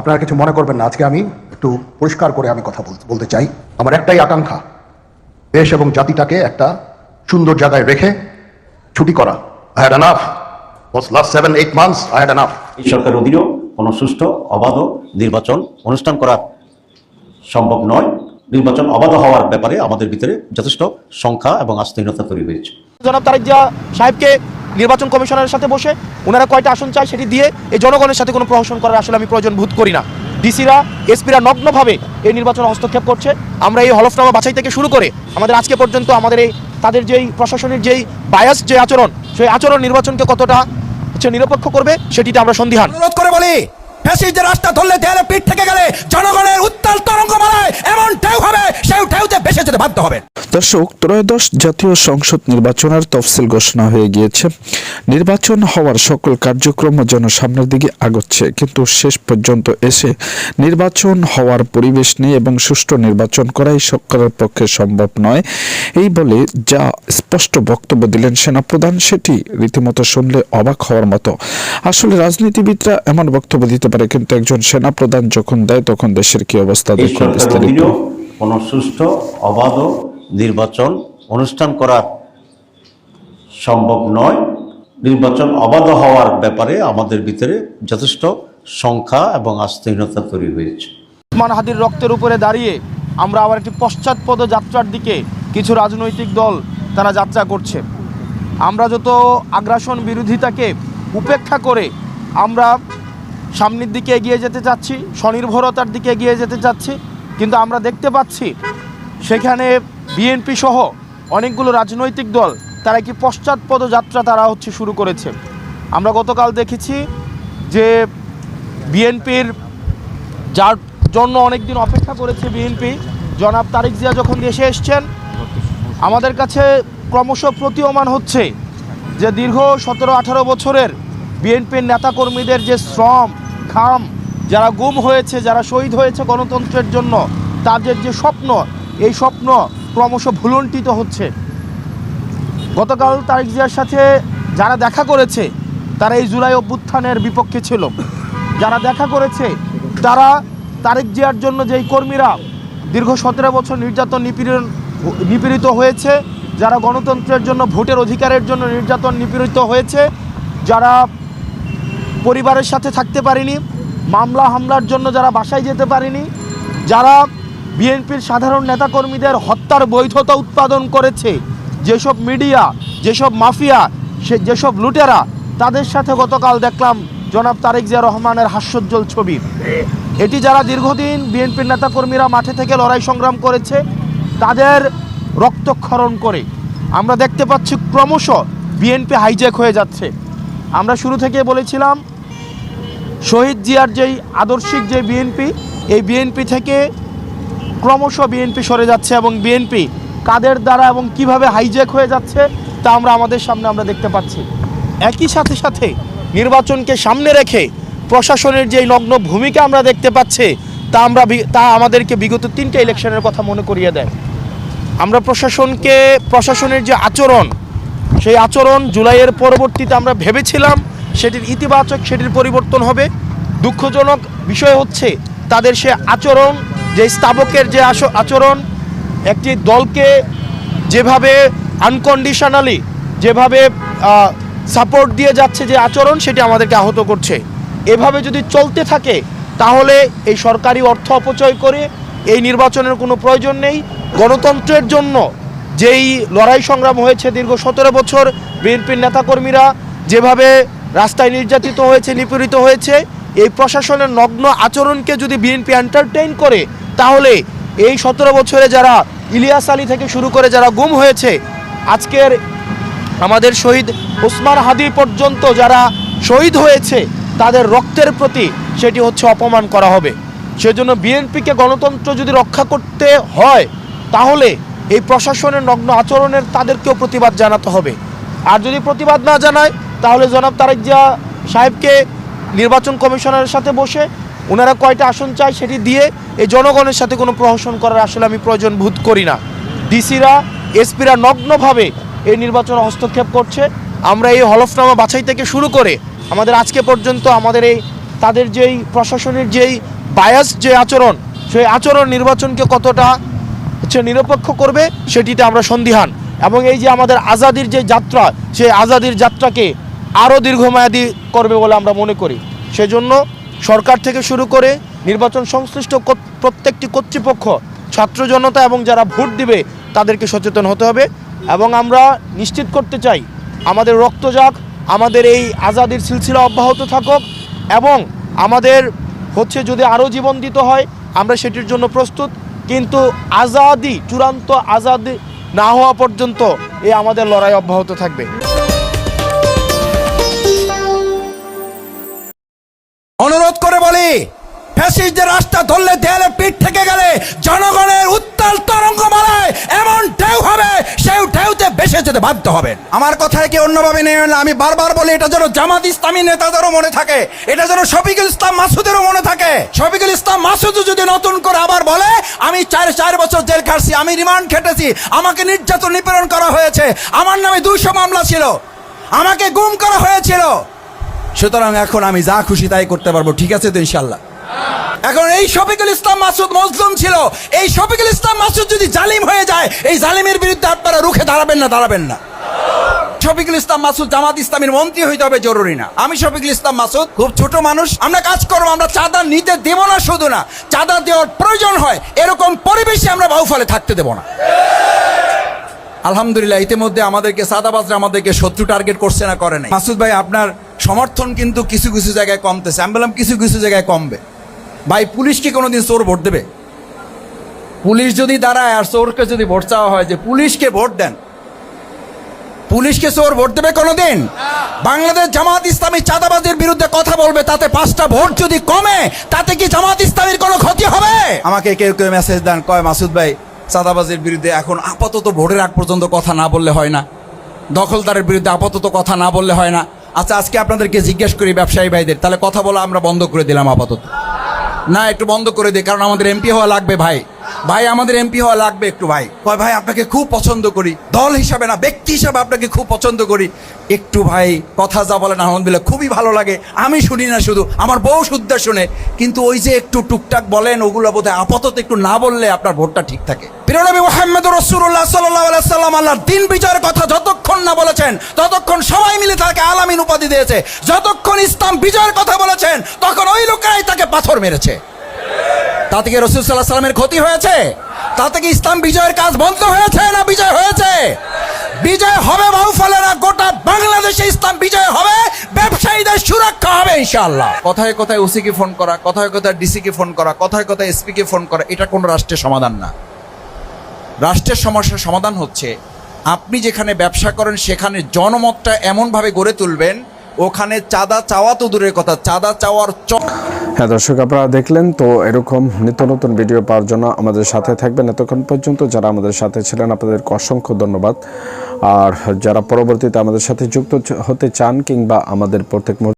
আপনারা কিছু মনে করবেন না। আজকে আমি একটু পরিষ্কার করে আমি কথা বল- বলতে চাই। আমার একটাই আকাঙ্ক্ষা দেশ এবং জাতিটাকে একটা সুন্দর জায়গায় রেখে ছুটি করা। I had enough last seven eight months I had enough এই সরকারের অধীনেও কোনো সুষ্ঠু অবাধ নির্বাচন অনুষ্ঠান করা সম্ভব নয়। নির্বাচন অবাধ হওয়ার ব্যাপারে আমাদের ভিতরে যথেষ্ট সংখ্যা এবং আস্থাহীনতা তৈরি হয়েছে। জনাব তারেক জিয়া সাহেবকে নির্বাচন কমিশনের সাথে বসে ওনারা কয়টা আসন চায় সেটি দিয়ে এই জনগণের সাথে কোনো প্রহসন করার আসলে আমি প্রয়োজন বোধ করি না। ডিসিরা, এসপিরা নগ্নভাবে এই নির্বাচনে হস্তক্ষেপ করছে। আমরা এই হলফনামা বাছাই থেকে শুরু করে আমাদের আজকে পর্যন্ত আমাদের এই তাদের যেই প্রশাসনের যেই বায়াস যে আচরণ, সেই আচরণ নির্বাচনকে কতটা হচ্ছে নিরপেক্ষ করবে সেটিতে আমরা সন্দিহান। অনুরোধ করে বলি, ফ্যাসিস্টদের রাস্তা ধরলে দেয়ালে পিঠ থেকে গেলে জনগণের উত্তাল দর্শক ত্রয়োদশ জাতীয় সংসদ নির্বাচনের তফসিল ঘোষণা হয়ে গিয়েছে। নির্বাচন হওয়ার সকল কার্যক্রম যেন সামনের দিকে আগচ্ছে কিন্তু শেষ পর্যন্ত এসে নির্বাচন হওয়ার পরিবেশ নেই এবং সুষ্ঠু নির্বাচন করাই সরকারের পক্ষে সম্ভব নয়। এই বলে যা স্পষ্ট বক্তব্য দিলেন সেনাপ্রধান সেটি রীতিমতো শুনলে অবাক হওয়ার মতো। আসলে রাজনীতিবিদরা এমন বক্তব্য দিতে পারে কিন্তু একজন সেনাপ্রধান যখন দেয় তখন দেশের কি অবস্থা? দেখুন বিস্তারিত। কোনো সুষ্ঠু অবাধ নির্বাচন অনুষ্ঠান করা সম্ভব নয়। নির্বাচন অবাধ হওয়ার ব্যাপারে আমাদের ভিতরে যথেষ্ট সংখ্যা এবং আস্থাহীনতা তৈরি হয়েছে। উসমান হাদির রক্তের উপরে দাঁড়িয়ে আমরা আবার একটি পশ্চাৎপদ যাত্রার দিকে কিছু রাজনৈতিক দল তারা যাত্রা করছে। আমরা যত আগ্রাসন বিরোধিতাকে উপেক্ষা করে আমরা সামনের দিকে এগিয়ে যেতে চাচ্ছি, স্বনির্ভরতার দিকে এগিয়ে যেতে চাচ্ছি, কিন্তু আমরা দেখতে পাচ্ছি সেখানে বিএনপি সহ অনেকগুলো রাজনৈতিক দল, তারা কি পশ্চাৎপদ যাত্রা তারা হচ্ছে শুরু করেছে? আমরা গতকাল দেখেছি যে বিএনপির যার জন্য অনেক দিন অপেক্ষা করেছে বিএনপি, জনাব তারেক জিয়া যখন দেশে এসছেন, আমাদের কাছে ক্রমশ প্রতীয়মান হচ্ছে যে দীর্ঘ সতেরো আঠারো বছরের বিএনপির নেতাকর্মীদের যে শ্রম খাম যারা গুম হয়েছে, যারা শহীদ হয়েছে গণতন্ত্রের জন্য, তাদের যে স্বপ্ন, এই স্বপ্ন ক্রমশ ভুলণ্ঠিত হচ্ছে। গতকাল তারেক জিয়ার সাথে যারা দেখা করেছে, তারা এই জুলাই অভ্যুত্থানের বিপক্ষে ছিল। যারা দেখা করেছে, তারা তারেক জিয়ার জন্য যেই কর্মীরা দীর্ঘ সতেরো বছর নির্যাতন নিপীড়ন, নিপীড়িত হয়েছে, যারা গণতন্ত্রের জন্য ভোটের অধিকারের জন্য নির্যাতন নিপীড়িত হয়েছে, যারা পরিবারের সাথে থাকতে পারেনি, মামলা হামলার জন্য যারা বাসায় যেতে পারেনি, যারা বিএনপির সাধারণ নেতাকর্মীদের হত্যার বৈধতা উৎপাদন করেছে। যেসব মিডিয়া, যেসব মাফিয়া, সে, যেসব লুটেরা, তাদের সাথে গতকাল দেখলাম জনাব তারেক জিয়া রহমানের হাস্যোজ্জ্বল ছবি। এটি যারা দীর্ঘদিন বিএনপির নেতাকর্মীরা মাঠে থেকে লড়াই সংগ্রাম করেছে, তাদের রক্তক্ষরণ করে। আমরা দেখতে পাচ্ছি ক্রমশ বিএনপি হাইজ্যাক হয়ে যাচ্ছে। আমরা শুরু থেকে বলেছিলাম, শহীদ জিয়ার যেই আদর্শিক যে বিএনপি, এই বিএনপি থেকে ক্রমশ বিএনপি সরে যাচ্ছে এবং বিএনপি কাদের দ্বারা এবং কীভাবে হাইজ্যাক হয়ে যাচ্ছে তা আমরা আমাদের সামনে আমরা দেখতে পাচ্ছি। একই সাথে সাথে নির্বাচনকে সামনে রেখে প্রশাসনের যেই নগ্ন ভূমিকা আমরা দেখতে পাচ্ছি, তা আমরা তা আমাদেরকে বিগত তিনটে ইলেকশনের কথা মনে করিয়ে দেয়। আমরা প্রশাসনকে, প্রশাসনের যে আচরণ, সেই আচরণ জুলাইয়ের পরবর্তীতে আমরা ভেবেছিলাম, সেটির ইতিবাচক, সেটির পরিবর্তন হবে। দুঃখজনক বিষয় হচ্ছে তাদের সে আচরণ যে স্থাপকের যে আচরণ, একটি দলকে যেভাবে আনকন্ডিশনালি যেভাবে সাপোর্ট দিয়ে যাচ্ছে যে আচরণ, সেটি আমাদেরকে আহত করছে। এভাবে যদি চলতে থাকে, তাহলে এই সরকারি অর্থ অপচয় করে এই নির্বাচনের কোনো প্রয়োজন নেই। গণতন্ত্রের জন্য যেই লড়াই সংগ্রাম হয়েছে দীর্ঘ সতেরো বছর, বিএনপির নেতাকর্মীরা যেভাবে রাস্তায় নির্যাতিত হয়েছে, নিপীড়িত হয়েছে, এই প্রশাসনের নগ্ন আচরণকে যদি বিএনপি এন্টারটেইন করে তাহলে এই সতেরো বছরে যারা ইলিয়াস আলী থেকে শুরু করে যারা গুম হয়েছে, আজকের আমাদের শহীদ ওসমান হাদি পর্যন্ত যারা শহীদ হয়েছে, তাদের রক্তের প্রতি সেটি হচ্ছে অপমান করা হবে। সেজন্য বিএনপিকে গণতন্ত্র যদি রক্ষা করতে হয়, তাহলে এই প্রশাসনের নগ্ন আচরণের তাদেরকেও প্রতিবাদ জানাতে হবে। আর যদি প্রতিবাদ না জানায়, তাহলে জনাব তারেক জিয়া সাহেবকে নির্বাচন কমিশনারের সাথে বসে ওনারা কয়টা আসন চায় সেটি দিয়ে এই জনগণের সাথে কোনো প্রহসন করার আসলে আমি প্রয়োজন বোধ করি না। ডিসিরা, এসপিরা নগ্নভাবে এই নির্বাচনে হস্তক্ষেপ করছে। আমরা এই হলফনামা বাছাই থেকে শুরু করে আমাদের আজকে পর্যন্ত আমাদের এই তাদের যেই প্রশাসনের যেই বায়াস যে আচরণ, সেই আচরণ নির্বাচনকে কতটা হচ্ছে নিরপেক্ষ করবে সেটিতে আমরা সন্দিহান। এবং এই যে আমাদের আজাদির যে যাত্রা, সেই আজাদির যাত্রাকে আরও দীর্ঘমেয়াদী করবে বলে আমরা মনে করি। সেজন্য সরকার থেকে শুরু করে নির্বাচন সংশ্লিষ্ট প্রত্যেকটি কর্তৃপক্ষ, ছাত্র জনতা এবং যারা ভোট দিবে তাদেরকে সচেতন হতে হবে এবং আমরা নিশ্চিত করতে চাই আমাদের রক্ত যাক, আমাদের এই আজাদির সিলসিলা অব্যাহত থাকুক এবং আমাদের হচ্ছে যদি আরও জীবন দিতে হয়, আমরা সেটির জন্য প্রস্তুত। কিন্তু আজাদি, চূড়ান্ত আজাদি না হওয়া পর্যন্ত এই আমাদের লড়াই অব্যাহত থাকবে। ফ্যাসিস্টদের ধরলে দেয়ালে পিঠ থেকে গেলে জনগণের উত্তাল তরঙ্গ মালায় এমন ঢেউ হবে সেই ঢেউতে বেসে যেতে বাধ্য হবে আমার কথায় কি অন্যভাবে নেই আমি বারবার বলি এটা যেন জামাত ইসলামী নেতাদেরও মনে থাকে এটা যেন শফিকুল ইসলাম মাসুদেরও মনে থাকে। শফিকুল ইসলাম মাসুদ যদি নতুন করে আবার বলে আমি চার চার বছর জেল খাটছি আমি রিমান্ড খেটেছি আমাকে নির্যাতন নিপীড়ন করা হয়েছে আমার নামে দুইশো মামলা ছিল আমাকে গুম করা হয়েছিল। সুতরাং এখন আমি যা খুশি তাই করতে পারব ঠিক আছে তো ইনশাল্লাহ এখন এই শফিকুল ইসলাম মাসুদ মজলুম ছিল। এই শফিকুল ইসলাম মাসুদ যদি জালিম হয়ে যায়, এই জালিমের বিরুদ্ধে আপনারা রুখে দাঁড়াবেন না দাঁড়াবেন না। শফিকুল ইসলাম মাসুদ জামাত ইসলামের মন্ত্রী হইতে হবে, জরুরি না। আমি শফিকুল ইসলাম মাসুদ, খুব ছোট মানুষ, আমরা কাজ করব, আমরা চাঁদা নিতে দেব না শুধু না, চাঁদা দেওয়ার প্রয়োজন হয়, এরকম পরিবেশে আমরা বাহুফলে থাকতে দেব না। আলহামদুলিল্লাহ, ইতিমধ্যে আমাদেরকে সাদাবাজরা আমাদেরকে শত্রু টার্গেট করছে না, করে নাই। মাসুদ ভাই, আপনার সমর্থন কিন্তু কিছু কিছু জায়গায় কমতেছে, আমি বললাম কিছু কিছু জায়গায় কমবে। ভাই, পুলিশ কি কোনোদিন চোর ভোট দেবে? পুলিশ যদি দাঁড়ায় আর চোরকে যদি ভোট চাওয়া হয়, যে পুলিশকে ভোট দেন, পুলিশকে চোর ভোট দেবে কোনোদিন? বাংলাদেশ জামাত ইসলামী চাঁদাবাজির বিরুদ্ধে কথা বলবে, তাতে পাঁচটা ভোট যদি কমে, তাতে কি জামাত ইসলামীর কোনো ক্ষতি হবে? আমাকে কেউ কেউ মেসেজ দেন, কয়, মাসুদ ভাই, চাঁদাবাজির বিরুদ্ধে এখন আপাতত ভোটের আগ পর্যন্ত কথা না বললে হয় না। দখলদারের বিরুদ্ধে আপাতত কথা না বললে হয় না। আচ্ছা আজকে আপনাদেরকে জিজ্ঞেস করি ব্যবসায়ী ভাইদের, তাহলে কথা বলা আমরা বন্ধ করে দিলাম আপাতত। না একটু বন্ধ করে দে কারণ আমাদের এমপি হওয়া লাগবে ভাই। ভাই, আমাদের এমপি হওয়া লাগবে একটু ভাই। কয়, ভাই, আপনাকে খুব পছন্দ করি। দল হিসাবে না, ব্যক্তি হিসাবে আপনাকে খুব পছন্দ করি। একটু ভাই, কথা যা বলেন, আলহামদুলিল্লাহ, খুবই ভালো লাগে। আমি শুনি না শুধু, আমার বউ শুদ্ধ শুনে। কিন্তু ওই যে একটু টুকটাক বলেন, ওগুলো বোধহয় আপাতত একটু না বললে আপনার ভোটটা ঠিক থাকে। প্রিয়নবী মোহাম্মদ রসুল্লাহ সাল্লাহ সাল্লাম আল্লাহর দিন বিজয়ের কথা যতক্ষণ না বলেছেন, ততক্ষণ সবাই মিলে তাকে আলামিন উপাধি দিয়েছে। যতক্ষণ ইসলাম বিজয়ের কথা বলেছেন, তখন ওই লোকেরাই তাকে পাথর মেরেছে। তাতে কি রসুল সাল্লাহ সাল্লামের ক্ষতি হয়েছে? তাতে কি ইসলাম বিজয়ের কাজ বন্ধ হয়েছে না বিজয় হয়েছে? বিজয় হবে বাহুফলেরা, গোটা বাংলাদেশে ইসলাম বিজয় হবে, ব্যবসায়ীদের সুরক্ষা হবে ইনশাআল্লাহ। কথায় কথায় ওসিকে ফোন করা, কথায় কথায় ডিসিকে ফোন করা, কথায় কথায় এসপিকে ফোন করা, এটা কোনো রাষ্ট্রের সমাধান না। রাষ্ট্রের সমস্যার সমাধান হচ্ছে, আপনি যেখানে ব্যবসা করেন সেখানে জনমতটা এমনভাবে গড়ে তুলবেন, ওখানে চাঁদা চাওয়া তো দূরের কথা, চাঁদা চাওয়ার চ হ্যাঁ দর্শক, আপনারা দেখলেন তো এরকম নিত্য নতুন ভিডিও পাওয়ার জন্য আমাদের সাথে থাকবেন এতক্ষণ পর্যন্ত যারা আমাদের সাথে ছিলেন, আপনাদেরকে অসংখ্য ধন্যবাদ। আর যারা পরবর্তীতে আমাদের সাথে যুক্ত হতে চান কিংবা আমাদের প্রত্যেক